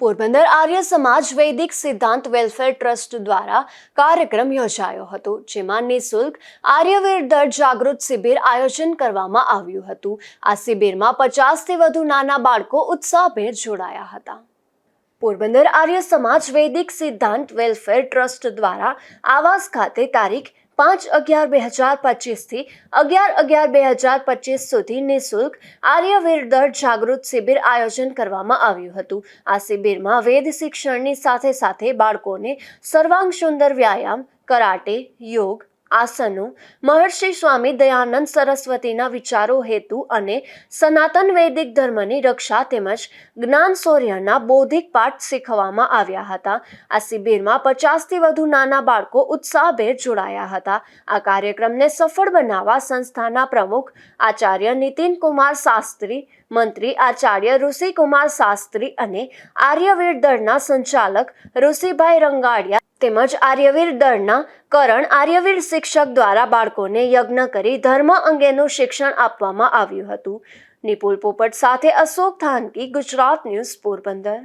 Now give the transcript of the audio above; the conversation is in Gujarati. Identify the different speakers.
Speaker 1: પોરબંદર આર્ય સમાજ વૈદિક સિદ્ધાંત વેલફેર ટ્રસ્ટ દ્વારા કાર્યક્રમ યોજાયો હતો, જેમાં નિઃશુલ્ક આર્યવીર દર જાગૃત શિબિર આયોજન કરવામાં આવ્યું હતું. આ શિબિરમાં પચાસથી વધુ નાના બાળકો ઉત્સાહભેર જોડાયા હતા. પોરબંદર આર્ય સમાજ વૈદિક સિદ્ધાંત વેલફેર ટ્રસ્ટ દ્વારા આવાસ ખાતે તારીખ પાંચ અગિયાર બે હજાર પચીસથી અગિયાર અગિયાર બે હજાર પચીસ સુધી નિઃશુલ્ક આર્યવીર દળ જાગૃત શિબિર આયોજન કરવામાં આવ્યું હતું. આ શિબિરમાં વેદ શિક્ષણની સાથે સાથે બાળકોને સર્વાંગ સુંદર વ્યાયામ, કરાટે, યોગ આસનો મહર્ષિ સ્વામી દયાનંદ સરસ્વતીના વિચારો હેતુ અને સનાતન વૈદિક ધર્મની રક્ષા તેમજ જ્ઞાન શૌર્યના બૌદ્ધિક પાઠ શીખવવામાં આવ્યા હતા. આ શિબિરમાં પચાસથી વધુ નાના બાળકો ઉત્સાહભેર જોડાયા હતા. આ કાર્યક્રમને સફળ બનાવવા સંસ્થાના પ્રમુખ આચાર્ય નીતિન કુમાર શાસ્ત્રી, મંત્રી આચાર્ય ઋષિકુમાર શાસ્ત્રી અને આર્યવીર દળના સંચાલક ઋષિભાઈ રંગાડિયા તેમજ આર્યવીર દળના કરણ આર્યવીર શિક્ષક દ્વારા બાળકોને યજ્ઞ કરી ધર્મ અંગેનું શિક્ષણ આપવામાં આવ્યું હતું. નિપુલ પોપટ સાથે અશોક થાનકી ગુજરાત ન્યૂઝ પોરબંદર.